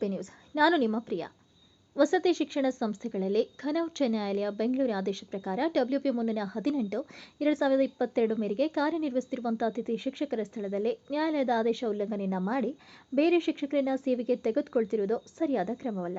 ನೋಡ್ತಿದ್ದೀರಾ ನ್ಯೂಸ್. ನಾನು ನಿಮ್ಮ ಪ್ರಿಯ. ವಸತಿ ಶಿಕ್ಷಣ ಸಂಸ್ಥೆಗಳಲ್ಲಿ ಉಚ್ಚ ನ್ಯಾಯಾಲಯ ಬೆಂಗಳೂರು ಆದೇಶ ಪ್ರಕಾರ ಡಬ್ಲ್ಯೂಪಿ ಮುನ್ನೂರ ಹದಿನೆಂಟು, ಎರಡು ಸಾವಿರದ ಇಪ್ಪತ್ತೆರಡು ಮೇರೆಗೆ ಕಾರ್ಯನಿರ್ವಹಿಸುತ್ತಿರುವಂತಹ ಅತಿಥಿ ಶಿಕ್ಷಕರ ಸ್ಥಳದಲ್ಲಿ ನ್ಯಾಯಾಲಯದ ಆದೇಶ ಉಲ್ಲಂಘನೆಯನ್ನ ಮಾಡಿ ಬೇರೆ ಶಿಕ್ಷಕರನ್ನ ಸೇವೆಗೆ ತೆಗೆದುಕೊಳ್ತಿರುವುದು ಸರಿಯಾದ ಕ್ರಮವಲ್ಲ.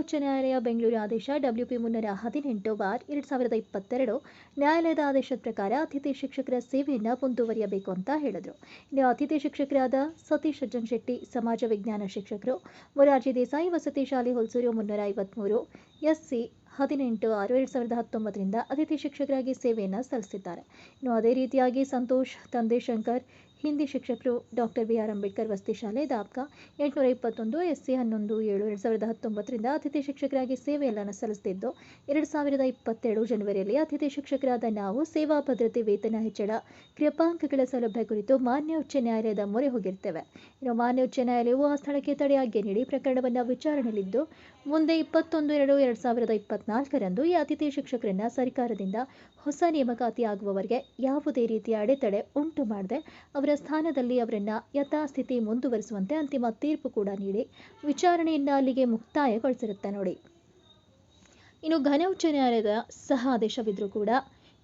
ಉಚ್ಚ ನ್ಯಾಯಾಲಯ ಬೆಂಗಳೂರು ಆದೇಶ ಡಬ್ಲ್ಯೂಪಿ ಮುನ್ನೂರ ಹದಿನೆಂಟು ಬಾರ್ ಎರಡು ಸಾವಿರದ ಇಪ್ಪತ್ತೆರಡು. ನ್ಯಾಯಾಲಯದ ಆದೇಶದ ಪ್ರಕಾರ ಅತಿಥಿ ಶಿಕ್ಷಕರ ಸೇವೆಯನ್ನು ಮುಂದುವರಿಯಬೇಕು ಅಂತ ಹೇಳಿದರು. ಇನ್ನು ಅತಿಥಿ ಶಿಕ್ಷಕರಾದ ಸತೀಶ್ ಸಜ್ಜನ್ ಶೆಟ್ಟಿ, ಸಮಾಜ ವಿಜ್ಞಾನ ಶಿಕ್ಷಕರು, ಮೊರಾರ್ಜಿ ದೇಸಾಯಿ, ವಸತಿ ಶಾಲೆ ಹೊಲ್ಸೂರು ಮುನ್ನೂರ ಐವತ್ತ್ಮೂರು ಎಸ್ಸಿ ಹದಿನೆಂಟು ಆರು ಎರಡು ಸಾವಿರದ ಹತ್ತೊಂಬತ್ತರಿಂದ ಅತಿಥಿ ಶಿಕ್ಷಕರಾಗಿ ಸೇವೆಯನ್ನು ಸಲ್ಲಿಸಿದ್ದಾರೆ. ಇನ್ನು ಅದೇ ರೀತಿಯಾಗಿ ಸಂತೋಷ್, ತಂದೆ ಶಂಕರ್ ಹಿಂದಿ ಶಿಕ್ಷಕರು ಡಾಕ್ಟರ್ ಬಿ ಆರ್ ಅಂಬೇಡ್ಕರ್ ವಸತಿ ಶಾಲೆ ದಾಬ್ಕ ಎಂಟುನೂರ ಇಪ್ಪತ್ತೊಂದು ಎಸ್ ಸಿ ಹನ್ನೊಂದು ಏಳು ಎರಡು ಸಾವಿರದ ಹತ್ತೊಂಬತ್ತರಿಂದ ಅತಿಥಿ ಶಿಕ್ಷಕರಾಗಿ ಸೇವೆಯನ್ನು ಸಲ್ಲಿಸುತ್ತಿದ್ದು ಎರಡು ಸಾವಿರದ ಇಪ್ಪತ್ತೆರಡು ಜನವರಿಯಲ್ಲಿ ಅತಿಥಿ ಶಿಕ್ಷಕರಾದ ನಾವು ಸೇವಾ ಭದ್ರತೆ ವೇತನ ಹೆಚ್ಚಳ ಕೃಪಾಂಕಗಳ ಸೌಲಭ್ಯ ಕುರಿತು ಮಾನ್ಯ ಉಚ್ಚ ನ್ಯಾಯಾಲಯದ ಮೊರೆ ಹೋಗಿರ್ತೇವೆ. ಇನ್ನು ಮಾನ್ಯ ಉಚ್ಚ ನ್ಯಾಯಾಲಯವು ಆ ಸ್ಥಳಕ್ಕೆ ತಡೆಯಾಜ್ಞೆ ನೀಡಿ ಪ್ರಕರಣವನ್ನು ವಿಚಾರಣೆಯಲ್ಲಿದ್ದು, ಮುಂದೆ ಇಪ್ಪತ್ತೊಂದು ಎರಡು ಎರಡು ಸಾವಿರದ ಇಪ್ಪತ್ನಾಲ್ಕರಂದು ಈ ಅತಿಥಿ ಶಿಕ್ಷಕರನ್ನು ಸರ್ಕಾರದಿಂದ ಹೊಸ ನೇಮಕಾತಿ ಆಗುವವರೆಗೆ ಯಾವುದೇ ರೀತಿಯ ಅಡೆತಡೆ ಉಂಟು ಮಾಡದೆ ಅವರ ಸ್ಥಾನದಲ್ಲಿ ಅವರನ್ನ ಯಥಾಸ್ಥಿತಿ ಮುಂದುವರಿಸುವಂತೆ ಅಂತಿಮ ತೀರ್ಪು ಕೂಡ ನೀಡಿ ವಿಚಾರಣೆಯಿಂದ ಅಲ್ಲಿಗೆ ಮುಕ್ತಾಯಗೊಳಿಸಿರುತ್ತೆ ನೋಡಿ. ಇನ್ನು ಘನ ಉಚ್ಚ ನ್ಯಾಯಾಲಯದ ಸಹ ಆದೇಶವಿದ್ರೂ ಕೂಡ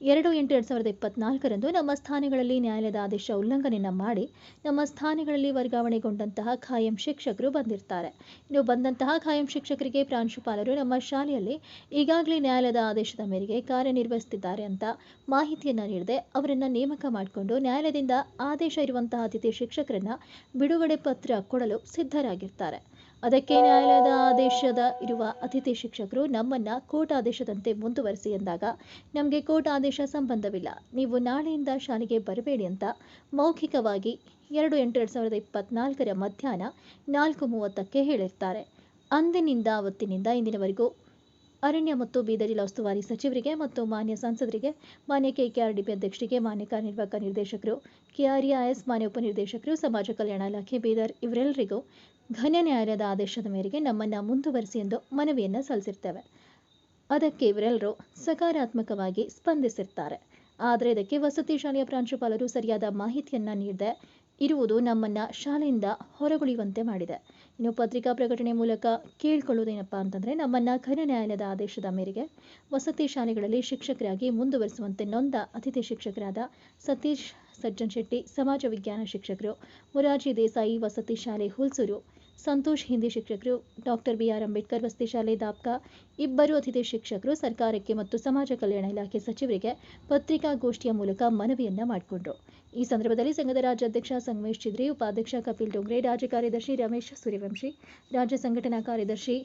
ಎರಡು ಎಂಟು ಎರಡು ಸಾವಿರದ ಇಪ್ಪತ್ನಾಲ್ಕರಂದು ನಮ್ಮ ಸ್ಥಾನಗಳಲ್ಲಿ ನ್ಯಾಯಾಲಯದ ಆದೇಶ ಉಲ್ಲಂಘನೆಯನ್ನು ಮಾಡಿ ನಮ್ಮ ಸ್ಥಾನಗಳಲ್ಲಿ ವರ್ಗಾವಣೆಗೊಂಡಂತಹ ಖಾಯಂ ಶಿಕ್ಷಕರು ಬಂದಿರ್ತಾರೆ. ಇನ್ನು ಬಂದಂತಹ ಖಾಯಂ ಶಿಕ್ಷಕರಿಗೆ ಪ್ರಾಂಶುಪಾಲರು ನಮ್ಮ ಶಾಲೆಯಲ್ಲಿ ಈಗಾಗಲೇ ನ್ಯಾಯಾಲಯದ ಆದೇಶದ ಮೇರೆಗೆ ಕಾರ್ಯನಿರ್ವಹಿಸುತ್ತಿದ್ದಾರೆ ಅಂತ ಮಾಹಿತಿಯನ್ನು ನೀಡದೆ ಅವರನ್ನು ನೇಮಕ ಮಾಡಿಕೊಂಡು ನ್ಯಾಯಾಲಯದಿಂದ ಆದೇಶ ಇರುವಂತಹ ಅತಿಥಿ ಶಿಕ್ಷಕರನ್ನ ಬಿಡುಗಡೆ ಪತ್ರ ಕೊಡಲು ಸಿದ್ಧರಾಗಿರ್ತಾರೆ. ಅದಕ್ಕೆ ನ್ಯಾಯಾಲಯದ ಆದೇಶದ ಇರುವ ಅತಿಥಿ ಶಿಕ್ಷಕರು ನಮ್ಮನ್ನ ಕೋರ್ಟ್ ಆದೇಶದಂತೆ ಮುಂದುವರಿಸಿ ಎಂದಾಗ, ನಮಗೆ ಕೋರ್ಟ್ ಆದೇಶ ಸಂಬಂಧವಿಲ್ಲ. ನೀವು ನಾಳೆಯಿಂದ ಶಾಲೆಗೆ ಬರಬೇಡಿ ಅಂತ ಮೌಖಿಕವಾಗಿ ಎರಡು ಎಂಟು ಎರಡು ಸಾವಿರದ ಇಪ್ಪತ್ನಾಲ್ಕರ ಮಧ್ಯಾಹ್ನ ನಾಲ್ಕು ಮೂವತ್ತಕ್ಕೆ ಹೇಳಿರ್ತಾರೆ. ಅಂದಿನಿಂದ ಅವತ್ತಿನಿಂದ ಇಂದಿನವರೆಗೂ ಅರಣ್ಯ ಮತ್ತು ಬೀದರ್ ಜಿಲ್ಲಾ ಉಸ್ತುವಾರಿ ಸಚಿವರಿಗೆ ಮತ್ತು ಮಾನ್ಯ ಸಂಸದರಿಗೆ, ಮಾನ್ಯ ಕೆಕೆಆರ್ಡಿಪಿ ಅಧ್ಯಕ್ಷರಿಗೆ, ಮಾನ್ಯ ಕಾರ್ಯನಿರ್ವಾಹಕ ನಿರ್ದೇಶಕರು ಕೆಆರ್ಇಐಎಸ್ ಮಾನ್ಯ ಉಪನಿರ್ದೇಶಕರು, ಸಮಾಜ ಕಲ್ಯಾಣ ಇಲಾಖೆ, ಬೀದರ್, ಇವರೆಲ್ಲರಿಗೂ ಘನ ನ್ಯಾಯಾಲಯದ ಆದೇಶದ ಮೇರೆಗೆ ನಮ್ಮನ್ನು ಮುಂದುವರಿಸಿ ಎಂದು ಮನವಿಯನ್ನು ಸಲ್ಲಿಸಿರ್ತೇವೆ. ಅದಕ್ಕೆ ಇವರೆಲ್ಲರೂ ಸಕಾರಾತ್ಮಕವಾಗಿ ಸ್ಪಂದಿಸಿರ್ತಾರೆ. ಆದರೆ ಇದಕ್ಕೆ ವಸತಿ ಶಾಲೆಯ ಪ್ರಾಂಶುಪಾಲರು ಸರಿಯಾದ ಮಾಹಿತಿಯನ್ನು ನೀಡದೆ ಇರುವುದು ನಮ್ಮನ್ನು ಶಾಲೆಯಿಂದ ಹೊರಗುಳಿಯುವಂತೆ ಮಾಡಿದೆ. ಇನ್ನು ಪತ್ರಿಕಾ ಪ್ರಕಟಣೆ ಮೂಲಕ ಕೇಳಿಕೊಳ್ಳುವುದೇನಪ್ಪ ಅಂತಂದರೆ ನಮ್ಮನ್ನು ಘನ ನ್ಯಾಯಾಲಯದ ಆದೇಶದ ಮೇರೆಗೆ ವಸತಿ ಶಾಲೆಗಳಲ್ಲಿ ಶಿಕ್ಷಕರಾಗಿ ಮುಂದುವರಿಸುವಂತೆ ನೊಂದ ಅತಿಥಿ ಶಿಕ್ಷಕರಾದ ಸತೀಶ್, ಸಜ್ಜನ್ ಶೆಟ್ಟಿ, ಸಮಾಜ ವಿಜ್ಞಾನ ಶಿಕ್ಷಕರು, ಮುರಾರ್ಜಿ ದೇಸಾಯಿ ವಸತಿ ಶಾಲೆ ಹುಲ್ಸೂರು ಸಂತೋಷ್ ಹಿಂದಿ ಶಿಕ್ಷಕರು, ಡಾಕ್ಟರ್ ಬಿ ಆರ್ ಅಂಬೇಡ್ಕರ್ ವಸತಿ ಶಾಲೆ ದಾಪ್ಕ ಇಬ್ಬರು ಅತಿಥಿ ಶಿಕ್ಷಕರು, ಸರ್ಕಾರಕ್ಕೆ ಮತ್ತು ಸಮಾಜ ಕಲ್ಯಾಣ ಇಲಾಖೆ ಸಚಿವರಿಗೆ ಪತ್ರಿಕಾಗೋಷ್ಠಿಯ ಮೂಲಕ ಮನವಿಯನ್ನ ಮಾಡಿಕೊಂಡರು. ಈ ಸಂದರ್ಭದಲ್ಲಿ ಸಂಘದ ರಾಜ್ಯಾಧ್ಯಕ್ಷ ಸಂಗಮೇಶ್ ಚಿದ್ರಿ, ಉಪಾಧ್ಯಕ್ಷ ಕಪಿಲ್ ಡೋಂಗ್ರೆ, ರಾಜ್ಯ ಕಾರ್ಯದರ್ಶಿ ರಮೇಶ್ ಸೂರ್ಯವಂಶಿ, ರಾಜ್ಯ ಸಂಘಟನಾ ಕಾರ್ಯದರ್ಶಿ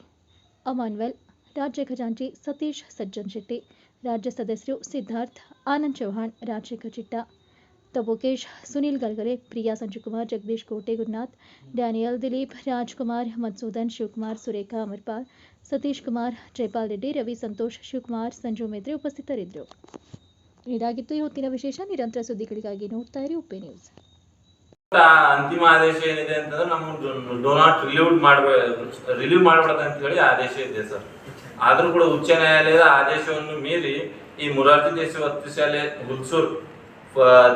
ಅಮಾನ್ವೆಲ್, ರಾಜ್ಯ ಖಜಾಂಚಿ ಸತೀಶ್ ಸಜ್ಜನ್ ಶೆಟ್ಟಿ ರಾಜ್ಯ ಸದಸ್ಯರು ಸಿದ್ಧಾರ್ಥ್, ಆನಂದ್ ಚೌಹಾಣ್, ರಾಜಶೇಖರ್ ಚಿಟ್ಟ ತಬೋಕೇಶ್ ಸುನಿಲ್ ಗಲ್ಗರೆ ಪ್ರಿಯಾ ಸಂಜುಕುಮಾರ್, ಜಗದೀಶ್ ಕೋಟೆ ಗುರುನಾಥ್ ಡ್ಯಾನಿಯಲ್ ದಿಲೀಪ್, ರಾಜ್ಕುಮಾರ್ ಮಧುಸೂದನ್ ಶಿವಕುಮಾರ್, ಸುರೇಖಾ ಅಮರ್ಪಾಲ್, ಸತೀಶ್ ಕುಮಾರ್ ಜೈಪಾಲ್ ರೆಡ್ಡಿ, ರವಿ ಸಂತೋಷ್, ಶಿವಕುಮಾರ್, ಸಂಜು ಮೇತ್ರಿ ಉಪಸ್ಥಿತರಿದ್ದರು. ಇದಾಗಿತ್ತು ಈ ಹೊತ್ತಿನ ವಿಶೇಷ. ನಿರಂತರ ಸುದ್ದಿಗಳಿಗಾಗಿ ನೋಡ್ತಾ ಇರಿ ಉಪ್ಪೆ ನ್ಯೂಸ್. ಅಂತಿಮ ಆದೇಶ ಏನಿದೆ ಅಂತಂದ್ರೆ ನಮ್ಮ ಡೋನಾಟ್ ರಿಲೀವ್ ಮಾಡ್ಬೇಕು ರಿಲೀವ್ ಮಾಡಬಾರ್ದು ಅಂತ ಹೇಳಿ ಆದೇಶ ಇದೆ ಸರ್. ಆದರೂ ಕೂಡ ಉಚ್ಚ ನ್ಯಾಯಾಲಯದ ಆದೇಶವನ್ನು ಮೀರಿ ಈ ಮುರಾರ್ಜಿ ದೇಶ ವರ್ತಿಸಾಲೆ Hulsoor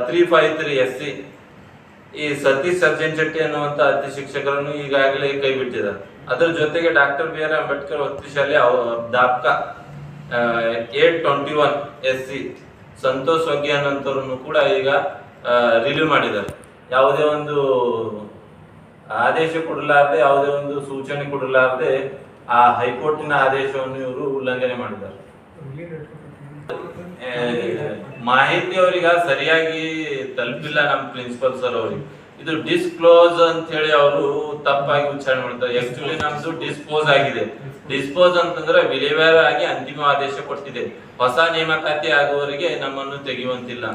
three five three S C. ಈ ಸತೀಶ್ ಸರ್ಜನ್ ಶೆಟ್ಟಿ ಅನ್ನುವಂತ ಅತಿ ಶಿಕ್ಷಕರನ್ನು ಈಗಾಗಲೇ ಕೈ ಬಿಟ್ಟಿದ್ದಾರೆ. ಅದರ ಜೊತೆಗೆ ಡಾಕ್ಟರ್ ಬಿ ಆರ್ ಅಂಬೇಡ್ಕರ್ ವಸತಿ ಶಾಲೆ ಅವ- Dapka eight twenty one S C. Santosh Vaggi ಅನ್ನೋಂಥವ್ರನ್ನು ಕೂಡ ಈಗ ರಿಲೀವ್ ಮಾಡಿದ್ದಾರೆ. ಯಾವುದೇ ಒಂದು ಆದೇಶ ಕೊಡಲಾರದೆ, ಯಾವುದೇ ಒಂದು ಸೂಚನೆ ಕೊಡಲಾರದೆ ಆ ಹೈಕೋರ್ಟಿನ ಆದೇಶವನ್ನು ಇವರು ಉಲ್ಲಂಘನೆ ಮಾಡಿದ್ದಾರೆ. ಮಾಹಿತಿ ಅವರಿಗೆ ಸರಿಯಾಗಿ ತಲುಪಿಲ್ಲ ನಮ್ಮ ಪ್ರಿನ್ಸಿಪಲ್ ಸರ್ ಅವ್ರಿಗೆ. ಇದು ಡಿಸ್ಕ್ಲೋಸ್ ಅಂತ ಹೇಳಿ ಅವರು ತಪ್ಪಾಗಿ ಉಚ್ಚಾರಣೆ ಮಾಡ್ತಾರೆ. ಆಕ್ಚುಲಿ ನಮ್ದು ಡಿಸ್ಪೋಸ್ ಆಗಿದೆ. ಡಿಸ್ಪೋಸ್ ಅಂತಂದ್ರೆ ವಿಲೇವಾರ ಆಗಿ ಅಂತಿಮ ಆದೇಶ ಕೊಟ್ಟಿದೆ. ಹೊಸ ನೇಮಕಾತಿ ಆಗುವವರಿಗೆ ನಮ್ಮನ್ನು ತೆಗೆಯುವಂತಿಲ್ಲ.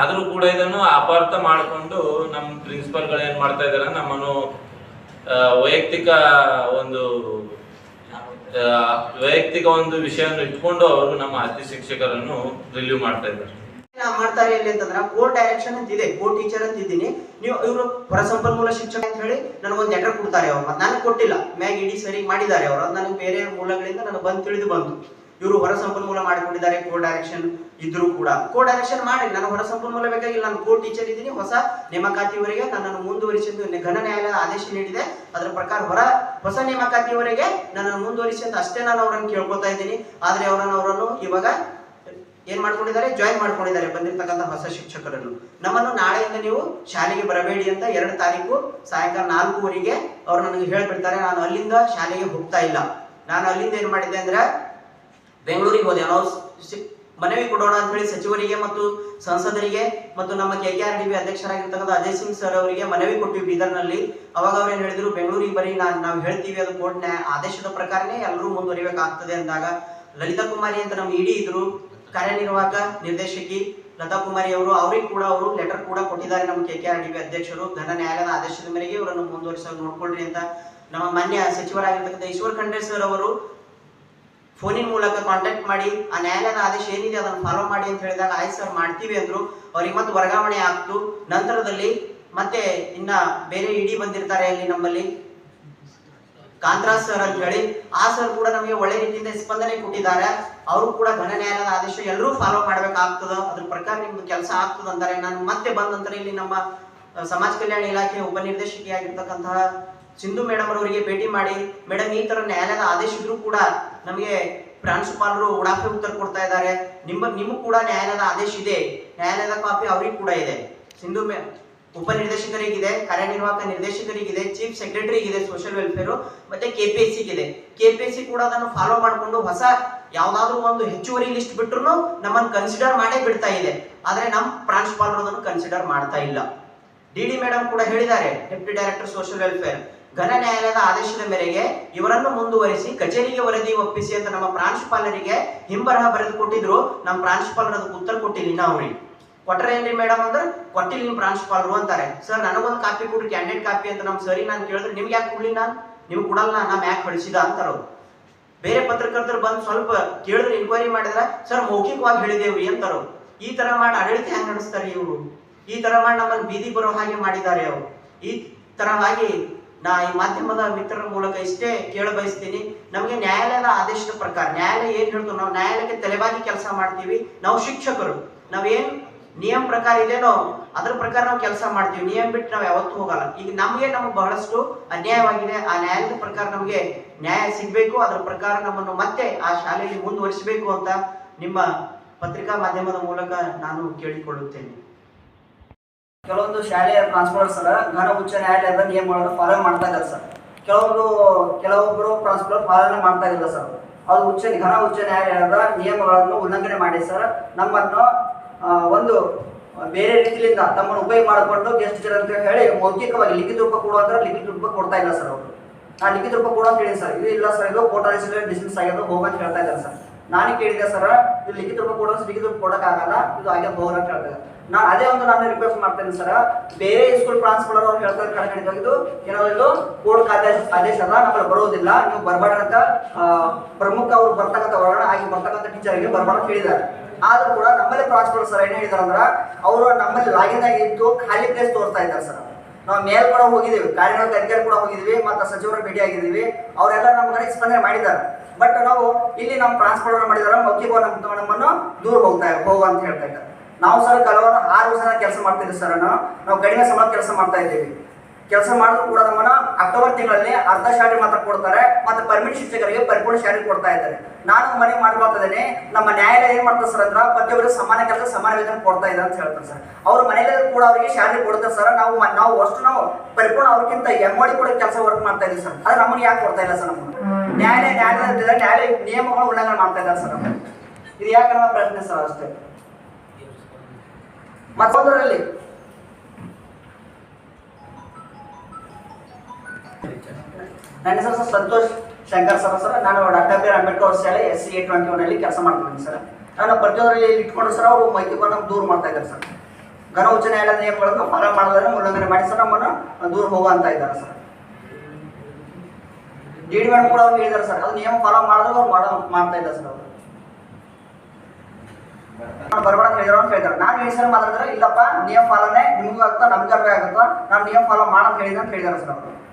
ಆದ್ರೂ ಕೂಡ ಇದನ್ನು ಅಪಾರ್ಥ ಮಾಡಿಕೊಂಡು ನಮ್ಮ ಪ್ರಿನ್ಸಿಪಲ್ಗಳು ಏನ್ ಮಾಡ್ತಾ ಇದಾರೆ, ನಮ್ಮನ್ನು ವೈಯಕ್ತಿಕ ಒಂದು ವೈಯಕ್ತಿಕ ಒಂದು ವಿಷಯವನ್ನು ಇಟ್ಕೊಂಡು ಅವರು ನಮ್ಮ ಅತಿ ಶಿಕ್ಷಕರನ್ನು ರಿಲೀವ್ ಮಾಡ್ತಾ ಇದ್ದಾರೆ. ಮಾಡ್ತಾರೆ ಇಲ್ಲಿ ಅಂತಂದ್ರೆ ಕೋರ್ಟ್ ಡೈರೆಕ್ಷನ್ ಅಂತ ಇದೆ ಕೋರ್ಟ್ ಟೀಚರ್ ಅಂತ ಇದ್ದೀನಿ. ನೀವು ಇವರು ಹೊರ ಸಂಪನ್ಮೂಲ ಶಿಕ್ಷಕ ಅಂತ ಹೇಳಿ ನನಗೊಂದು ಲೆಟರ್ ಕೊಡ್ತಾರೆ ಅವ್ರು. ಮತ್ತೆ ನನಗೆ ಕೊಟ್ಟಿಲ್ಲ. ಮ್ಯಾಗ್ ಇಡೀ ಸರಿ ಮಾಡಿದ್ದಾರೆ ಅವರು. ಅದು ನನಗೆ ಬೇರೆ ಮೂಲಗಳಿಂದ ನನಗೆ ಬಂದು ತಿಳಿದು ಬಂತು. ಇವರು ಹೊರ ಸಂಪನ್ಮೂಲ ಮಾಡಿಕೊಂಡಿದ್ದಾರೆ ಕೋ ಡೈರೆಕ್ಷನ್ ಇದ್ರು ಕೂಡ. ಕೋ ಡೈರೆಕ್ಷನ್ ಮಾಡಿ ನಾನು ಹೊರ ಸಂಪನ್ಮೂಲ ಬೇಕಾಗಿಲ್ಲ, ನಾನು ಕೋ ಟೀಚರ್ ಇದ್ದೀನಿ, ಹೊಸ ನೇಮಕಾತಿವರೆಗೆ ನನ್ನನ್ನು ಮುಂದುವರಿಸಿದ್ದು ಘನ ನ್ಯಾಯಾಲಯ ಆದೇಶ ನೀಡಿದೆ. ಅದರ ಪ್ರಕಾರ ಹೊರ, ಹೊಸ ನೇಮಕಾತಿವರೆಗೆ ನನ್ನನ್ನು ಮುಂದುವರಿಸಿ ಅಂತ ಅಷ್ಟೇ ನಾನು ಅವರನ್ನು ಕೇಳ್ಕೊತಾ ಇದ್ದೀನಿ. ಆದರೆ ಅವರನ್ನು ಅವರನ್ನು ಇವಾಗ ಏನ್ ಮಾಡ್ಕೊಂಡಿದ್ದಾರೆ? ಜಾಯಿನ್ ಮಾಡ್ಕೊಂಡಿದ್ದಾರೆ, ಬಂದಿರ್ತಕ್ಕಂಥ ಹೊಸ ಶಿಕ್ಷಕರನ್ನು. ನಮ್ಮನ್ನು ನಾಳೆಯಿಂದ ನೀವು ಶಾಲೆಗೆ ಬರಬೇಡಿ ಅಂತ ಎರಡು ತಾರೀಕು ಸಾಯಂಕಾಲ ನಾಲ್ಕೂವರೆಗೆ ಅವ್ರು ನನಗೆ ಹೇಳ್ಬಿಡ್ತಾರೆ. ನಾನು ಅಲ್ಲಿಂದ ಶಾಲೆಗೆ ಹೋಗ್ತಾ ಇಲ್ಲ. ನಾನು ಅಲ್ಲಿಂದ ಏನ್ ಮಾಡಿದ್ದೆ ಅಂದ್ರೆ ಬೆಂಗಳೂರಿಗೆ ಹೋದೆ. ನಾವು ಮನವಿ ಕೊಡೋಣ ಅಂತ ಹೇಳಿ ಸಚಿವರಿಗೆ ಮತ್ತು ಸಂಸದರಿಗೆ ಮತ್ತು ನಮ್ಮ K K R D B ಅಧ್ಯಕ್ಷರಾಗಿರ್ತಕ್ಕಂಥ Ajay Singh sir ಅವರಿಗೆ ಮನವಿ ಕೊಟ್ಟಿವಿ ಬೀದರ್ನಲ್ಲಿ. ಅವಾಗ ಅವ್ರು ಏನು ಹೇಳಿದ್ರು, ಬೆಂಗಳೂರಿಗೆ ಬರೀ ನಾನು, ನಾವು ಹೇಳ್ತೀವಿ ಅದು ಕೋರ್ಟ್ನ ಆದೇಶದ ಪ್ರಕಾರನೇ ಎಲ್ಲರೂ ಮುಂದುವರಿಬೇಕಾಗ್ತದೆ ಅಂದಾಗ ಲಲಿತಾ ಕುಮಾರಿ ಅಂತ ನಮ್ಮ ಇಡಿ ಇದ್ರು, ಕಾರ್ಯನಿರ್ವಾಹಕ ನಿರ್ದೇಶಕಿ ಲತಾ ಕುಮಾರಿ ಅವರು, ಅವ್ರಿಗೆ ಕೂಡ ಅವರು ಲೆಟರ್ ಕೂಡ ಕೊಟ್ಟಿದ್ದಾರೆ ನಮ್ಮ K K R D B ಅಧ್ಯಕ್ಷರು. ಘನ ನ್ಯಾಯಾಲಯದ ಆದೇಶದ ಮೇರೆಗೆ ಇವರನ್ನು ಮುಂದುವರಿಸಲು ನೋಡ್ಕೊಳ್ರಿ ಅಂತ ನಮ್ಮ ಮಾನ್ಯ ಸಚಿವರಾಗಿರ್ತಕ್ಕಂಥ ಈಶ್ವರ್ ಖಂಡ್ರೆ ಸರ್ ಅವರು ಫೋನಿನ ಮೂಲಕ ಕಾಂಟ್ಯಾಕ್ಟ್ ಮಾಡಿ, ಆ ನ್ಯಾಯಾಲಯದ ಆದೇಶ ಏನಿದೆ ಅದನ್ನು ಫಾಲೋ ಮಾಡಿ ಅಂತ ಹೇಳಿದಾಗ ಆಯ್ತು ಸರ್, ಮಾಡ್ತೀವಿ ಅಂದ್ರು. ಅವ್ರಿಗೆ ಮತ್ತೆ ವರ್ಗಾವಣೆ ಆಗ್ತು. ನಂತರದಲ್ಲಿ ಮತ್ತೆ ಇನ್ನ ಬೇರೆ ಇಡಿ ಬಂದಿರ್ತಾರೆ ಅಲ್ಲಿ ನಮ್ಮಲ್ಲಿ. ಕಾಂತರಾಜ್ ಸರ್ ಅಂತ ಹೇಳಿ. ಆ ಸರ್ ಕೂಡ ನಮಗೆ ಒಳ್ಳೆ ರೀತಿಯಿಂದ ಸ್ಪಂದನೆ ಕೊಟ್ಟಿದ್ದಾರೆ. ಅವರು ಕೂಡ ಘನ ನ್ಯಾಯಾಲಯದ ಆದೇಶ ಎಲ್ಲರೂ ಫಾಲೋ ಮಾಡ್ಬೇಕಾಗ್ತದ. ಅದ್ರ ಪ್ರಕಾರ ನಿಮ್ದು ಕೆಲಸ ಆಗ್ತದ ಅಂತಾರೆ ನಾನು ಮತ್ತೆ ಬಂದ ನಂತರ ಇಲ್ಲಿ ನಮ್ಮ ಸಮಾಜ ಕಲ್ಯಾಣ ಇಲಾಖೆ ಉಪನಿರ್ದೇಶಕಿಯಾಗಿರ್ತಕ್ಕಂತಹ ಸಿಂಧು ಮೇಡಮ್ ಅವರಿಗೆ ಭೇಟಿ ಮಾಡಿ. ಮೇಡಮ್ ಈ ತರ ನ್ಯಾಯಾಲಯದ ಆದೇಶ ಇದ್ರೂ ಕೂಡ ನಮಗೆ ಪ್ರಾಂಶುಪಾಲರು ಉಡಾಫೆ ಉತ್ತರ ಕೊಡ್ತಾ ಇದ್ದಾರೆ. ನಿಮ್ಮ ನಿಮಗೂ ಕೂಡ ನ್ಯಾಯಾಲಯದ ಆದೇಶ ಇದೆ. ನ್ಯಾಯಾಲಯದ ಕಾಪಿ ಅವ್ರಿಗೆ ಕೂಡ ಇದೆ. ಸಿಂಧು ಮೇ, ಉಪನಿರ್ದೇಶಕರಿಗಿದೆ, ಕಾರ್ಯನಿರ್ವಾಹಕ ನಿರ್ದೇಶಕರಿಗಿದೆ, ಚೀಫ್ ಸೆಕ್ರೆಟರಿಗಿದೆ ಸೋಷಿಯಲ್ ವೆಲ್ಫೇರ್, ಮತ್ತೆ ಎಸ್ ಸಿ ಕೂಡ ಅದನ್ನು ಫಾಲೋ ಮಾಡಿಕೊಂಡು ಹೊಸ ಯಾವ್ದಾದ್ರು ಒಂದು ಹೆಚ್ಚುವರಿ ಲಿಸ್ಟ್ ಬಿಟ್ರು ನಮ್ಮನ್ನು ಕನ್ಸಿಡರ್ ಮಾಡೇ ಬಿಡ್ತಾ ಇದೆ. ಆದ್ರೆ ನಮ್ಮ ಪ್ರಾಂಶುಪಾಲರು ಅದನ್ನು ಕನ್ಸಿಡರ್ ಮಾಡ್ತಾ ಇಲ್ಲ. ಡಿ ಡಿ ಮೇಡಮ್ ಕೂಡ ಹೇಳಿದ್ದಾರೆ, ಡೆಪ್ಟಿ ಡೈರೆಕ್ಟರ್ ಸೋಷಿಯಲ್ ವೆಲ್ಫೇರ್. ಘನ ನ್ಯಾಯಾಲಯದ ಆದೇಶದ ಮೇರೆಗೆ ಇವರನ್ನು ಮುಂದುವರಿಸಿ ಕಚೇರಿಗೆ ವರದಿ ಒಪ್ಪಿಸಿ ಅಂತ ನಮ್ಮ ಪ್ರಾಂಶುಪಾಲರಿಗೆ ಹಿಂಬರಹ ಬರೆದು ಕೊಟ್ಟಿದ್ರು. ನಮ್ಮ ಪ್ರಾಂಶುಪಾಲರು ಅದಕ್ಕೆ ಉತ್ತರ ಕೊಟ್ಟಿಲ್ಲ ಅವ್ರಿಗೆ. ಕೊಟ್ಟರೆ ಏನ್ರಿ ಮೇಡಮ್ ಅಂದ್ರೆ? ಕೊಟ್ಟಿಲ್ಲ ನಿಮ್ಮ ಪ್ರಾಂಶುಪಾಲರು ಅಂತಾರೆ. ಸರ್, ನನಗೊಂದು ಕಾಪಿ ಕೊಡ್ರಿ, ಕ್ಯಾಂಡಿಡೇಟ್ ಕಾಪಿ ಅಂತ ನಮ್ಮ ಸರಿ ನಾನು ಕೇಳಿದ್ರೆ. ನಿಮ್ಗೆ ಯಾಕೆ ಕೊಡ್ಲಿ ನಾನು? ನೀವು ಕೊಡಲ್ಲ ನಮ್ಮ ಯಾಕೆ ಕಳಿಸಿದ ಅಂತಾರ ಬೇರೆ ಪತ್ರಕರ್ತರು ಬಂದು ಸ್ವಲ್ಪ ಕೇಳಿದ್ರೆ ಇನ್ಕ್ವೈರಿ ಮಾಡಿದ್ರೆ, ಸರ್, ಮೌಖಿಕವಾಗಿ ಹೇಳಿದೇವ್ರಿ ಅಂತಾರ ಈ ತರ ಮಾಡಿ ಆಡಳಿತ ಹೆಂಗ್ ನಡೆಸ್ತಾರೆ ಇವರು? ಈ ತರ ಮಾಡಿ ನಮ್ಮನ್ನು ಬೀದಿ ಬರೋ ಹಾಗೆ ಮಾಡಿದ್ದಾರೆ ಅವರು. ಈ ತರವಾಗಿ ನಾ ಈ ಮಾಧ್ಯಮದ ಮಿತ್ರರ ಮೂಲಕ ಇಷ್ಟೇ ಕೇಳ ಬಯಸ್ತೀನಿ. ನಮಗೆ ನ್ಯಾಯಾಲಯದ ಆದೇಶದ ಪ್ರಕಾರ, ನ್ಯಾಯಾಲಯ ಏನ್ ಹೇಳ್ತೋ ನಾವು ನ್ಯಾಯಾಲಯಕ್ಕೆ ತಲೆಬಾಗಿ ಕೆಲಸ ಮಾಡ್ತೀವಿ, ನಾವು ಶಿಕ್ಷಕರು. ನಾವೇನ್ ನಿಯಮ ಪ್ರಕಾರ ಇದೇನೋ ಅದ್ರ ಪ್ರಕಾರ ನಾವು ಕೆಲಸ ಮಾಡ್ತೀವಿ. ನಿಯಮ ಬಿಟ್ಟು ನಾವು ಯಾವತ್ತೂ ಹೋಗಲ್ಲ. ಈಗ ನಮಗೆ ನಮ್ಗೆ ಬಹಳಷ್ಟು ಅನ್ಯಾಯವಾಗಿದೆ. ಆ ನ್ಯಾಯಾಲಯದ ಪ್ರಕಾರ ನಮಗೆ ನ್ಯಾಯ ಸಿಗ್ಬೇಕು, ಅದ್ರ ಪ್ರಕಾರ ನಮ್ಮನ್ನು ಮತ್ತೆ ಆ ಶಾಲೆಯಲ್ಲಿ ಮುಂದುವರಿಸಬೇಕು ಅಂತ ನಿಮ್ಮ ಪತ್ರಿಕಾ ಮಾಧ್ಯಮದ ಮೂಲಕ ನಾನು ಕೇಳಿಕೊಳ್ಳುತ್ತೇನೆ. ಕೆಲವೊಂದು ಶಾಲೆಯ ಟ್ರಾನ್ಸ್ಫರ್ ಸರ್ ಘನ ಉಚ್ಚ ನ್ಯಾಯಾಲಯದ ನಿಯಮಗಳನ್ನು ಫಾಲೋ ಮಾಡ್ತಾ ಇದ್ದಾರೆ ಸರ್. ಕೆಲವೊಂದು ಕೆಲವೊಬ್ಬರು ಟ್ರಾನ್ಸ್ಫರ್ ಪಾಲನೆ ಮಾಡ್ತಾ ಇಲ್ಲ ಸರ್. ಅದು ಉಚ್ಚ, ಘನ ಉಚ್ಚ ನ್ಯಾಯಾಲಯದ ನಿಯಮಗಳನ್ನು ಉಲ್ಲಂಘನೆ ಮಾಡಿ ಸರ್. ನಮ್ಮನ್ನು ಒಂದು ಬೇರೆ ರೀತಿಯಿಂದ ತಮ್ಮನ್ನು ಉಪಯೋಗ ಮಾಡಿಕೊಂಡು ಗೆಸ್ಟ್ ಜನ ಅಂತ ಹೇಳಿ ಮೌಖಿಕವಾಗಿ ಲಿಖಿತ ರೂಪ ಕೊಡುವಂತ ಲಿಖಿತ ರೂಪ ಕೊಡ್ತಾ ಇಲ್ಲ ಸರ್ ಅವರು. ಆ ಲಿಖಿತ ರೂಪ ಕೊಡು ಅಂತ ಹೇಳಿ ಸರ್. ಇದು ಇಲ್ಲ ಸರ್, ಇದು ಕೋರ್ಟ್ ಆದೇಶದಲ್ಲಿ ಡಿಸ್ಮಿಸ್ ಆಗ್ಯದ ಹೋಗಂತ ಹೇಳ್ತಾ ಇದ್ದಾರೆ ಸರ್. ನಾನು ಕೇಳಿದೆ ಸರ್, ಇದು ಲಿಖಿತ ರೂಪ ಕೊಡೋ ಲಿಖಿತ ರೂಪ ಕೊಡೋಕ್ಕಾಗಲ್ಲ, ಇದು ಹೋಗೋಣ ಅಂತ ಹೇಳ್ತಾರೆ ನಾನು ಅದೇ ಒಂದು ನಾನು ರಿಕ್ವೆಸ್ಟ್ ಮಾಡ್ತೇನೆ ಸರ್ ಬೇರೆ ಸ್ಕೂಲ್ ಟ್ರಾನ್ಸ್ಫರ್ ಅವ್ರು ಹೇಳ್ತಾರೆ ಕಡೆ ಇದು. ಇದು ಕೋರ್ಟ್ ಆದೇಶ ಆದೇಶ ಅದ ನಮ್ಮಲ್ಲಿ ಬರೋದಿಲ್ಲ. ನೀವು ಬರಬೇಡ ಅಂತ ಪ್ರಮುಖ ಅವ್ರು ಬರ್ತಕ್ಕಂಥ ವರ್ಣ ಆಗಿ ಬರ್ತಕ್ಕಂಥ ಟೀಚರ್ಗೆ ಬರಬೇಡ ಅಂತ ಹೇಳಿದ್ದಾರೆ. ಆದ್ರೂ ಕೂಡ ನಮ್ಮಲ್ಲಿ ಪ್ರಾನ್ಸ್ಪಲರ್ ಸರ್ ಏನ್ ಹೇಳಿದಾರೆ ಅಂದ್ರೆ, ಅವರು ನಮ್ಮಲ್ಲಿ ಲಾಗಿನ್ ಇದ್ದು ಖಾಲಿ ಪ್ಲೇಸ್ ತೋರಿಸ್ತಾ ಇದ್ದಾರೆ ಸರ್ ನಾವು ಮೇಲ್ ಕೂಡ ಹೋಗಿದ್ದೀವಿ, ಕಾರ್ಯನಿರ್ವಾಹಕ ಅಧಿಕಾರಿ ಕೂಡ ಹೋಗಿದ್ದೀವಿ, ಮತ್ತು ಸಚಿವರ ಭೇಟಿ ಆಗಿದ್ದೀವಿ. ಅವರೆಲ್ಲ ನಮ್ಮ ಮನೆಗೆ ಸ್ಪಂದನೆ ಮಾಡಿದ್ದಾರೆ. ಬಟ್ ನಾವು ಇಲ್ಲಿ ನಮ್ಮ ಟ್ರಾನ್ಸ್ಫರ್ ಮಾಡಿದಾರೆ ಮೌಖಿಕ ನಮ್ಮ ನಮ್ಮನ್ನು ದೂರ ಹೋಗ್ತಾ ಹೋಗು ಅಂತ ಹೇಳ್ತಾ ಇದ್ದಾರೆ. ನಾವು ಸರ್ ಕೆಲವರು ಆರು ವರ್ಷ ಕೆಲಸ ಮಾಡ್ತೀವಿ ಸರ್ ನಾವು ಕಡಿಮೆ ಸಮಯ ಕೆಲಸ ಮಾಡ್ತಾ ಇದ್ದೀವಿ. ಕೆಲಸ ಮಾಡಿದ್ರು ಕೂಡ ನಮ್ಮನ್ನ ಅಕ್ಟೋಬರ್ ತಿಂಗಳಲ್ಲಿ ಅರ್ಧ ಶಾಲೆ ಮಾತ್ರ ಕೊಡ್ತಾರೆ ಮತ್ತೆ ಪರ್ಮಿಟ್ ಶಿಕ್ಷಕರಿಗೆ ಪರಿಪೂರ್ಣ ಶಾಲೆ ಕೊಡ್ತಾ ಇದ್ದಾರೆ. ನಾನು ಮನೆ ಮಾಡ್ಕೊಳ್ತಿದ್ದೇನೆ ನಮ್ಮ ನ್ಯಾಯಾಲಯ ಏನ್ ಮಾಡ್ತಾರೆ ಸರ್ ಅಂದ್ರೆ ಪ್ರತಿಯೊಬ್ಬರು ಸಮಾನ ಕೆಲಸ, ಸಮಾನ ವೇತನ ಕೊಡ್ತಾ ಇದ್ದಾರೆ ಅಂತ ಹೇಳ್ತಾರೆ ಸರ್. ಅವ್ರ ಮನೆಯಲ್ಲಿ ಕೂಡ ಅವರಿಗೆ ಶಾಲೆ ಕೊಡ್ತಾರೆ ಸರ್. ನಾವು ನಾವು ಅಷ್ಟು ನಾವು ಪರಿಪೂರ್ಣ ಅವ್ರಿಗಿಂತ ಎಮ್ಮಡಿ ಕೂಡ ಕೆಲಸ ವರ್ಕ್ ಮಾಡ್ತಾ ಇದ್ದೀವಿ ಸರ್. ಆದ್ರೆ ನಮಗೆ ಯಾಕೆ ಕೊಡ್ತಾ ಇಲ್ಲ ಸರ್ ನಮ್ಮನ್ನು. ನ್ಯಾಯಾಲಯ ನ್ಯಾಯಾಲಯ ನ್ಯಾಯಾಲಯ ನಿಯಮಗಳು ಉಲ್ಲಂಘನೆ ಮಾಡ್ತಾ ಇದ್ದಾರೆ ಸರ್. ಇದು ಯಾಕೆ ನಮ್ಮ ಪ್ರಶ್ನೆ ಸರ್ ಅಷ್ಟೇ. ಮತ್ತೊಂದರಲ್ಲಿ. ನನ್ನ ಹೆಸರು sir Santosh Shankar sir sir. ನಾನು ಡಾಕ್ಟರ್ ಬಿ ಆರ್ ಅಂಬೇಡ್ಕರ್ ಅವ್ರ ಶಾಲೆ ಎಸ್ ಸಿ ಎ ಟ್ವೆಂಟಿ ಒನ್ನಲ್ಲಿ ಕೆಲಸ ಮಾಡ್ತಿದ್ದೀನಿ ಸರ್. ನಾನು ಪ್ರತಿಯೊಂದರಲ್ಲಿ ಇಟ್ಕೊಂಡು ಸರ್ ಅವರು ಮೈತ್ರಿಕೊಂಡು ದೂರ ಮಾಡ್ತಾ ಇದ್ದಾರೆ ಸರ್. ಘನ ಉಚ್ಚ ನ್ಯಾಯಾಲಯದ ನಿಯಮಗಳನ್ನು ಫಾಲೋ ಮಾಡಿದ್ರೆ ಉಲ್ಲಂಘನೆ ಮಾಡಿ ಸರ್ ನಮ್ಮನ್ನು ದೂರ ಹೋಗೋ ಅಂತ ಇದ್ದಾರೆ ಸರ್. ಡಿ ಡಿ ಮೇಡಮ್ ಕೂಡ ಅವ್ರು ಹೇಳಿದ್ದಾರೆ ಸರ್. ಅದು ನಿಯಮ ಫಾಲೋ ಮಾಡಿದ್ರೆ ಅವ್ರು ಮಾಡೋ ಮಾಡ್ತಾ ಇದ್ದಾರೆ ಸರ್ ಅವರು. ಬರಬೇಡ ಅಂತ ಹೇಳಿದ್ರು ಅಂತ ಹೇಳ್ತಾರೆ. ನಾನು ಹೇಳಿ ಸರ್ ಮಾತಾಡಿದ್ರೆ, ಇಲ್ಲಪ್ಪ, ನಿಯಮ ಪಾಲನೆ, ನಿಮಗೂ ಆಗ್ತಾ ನಮ್ಗೆ ಅರ್ಥ ಆಗುತ್ತಾ. ನಾನು ನಿಯಮ ಫಾಲೋ ಮಾಡಂತ ಹೇಳಿದ್ರೆ ಅಂತ ಹೇಳಿದಾರೆ ಸರ್ ಅವರು.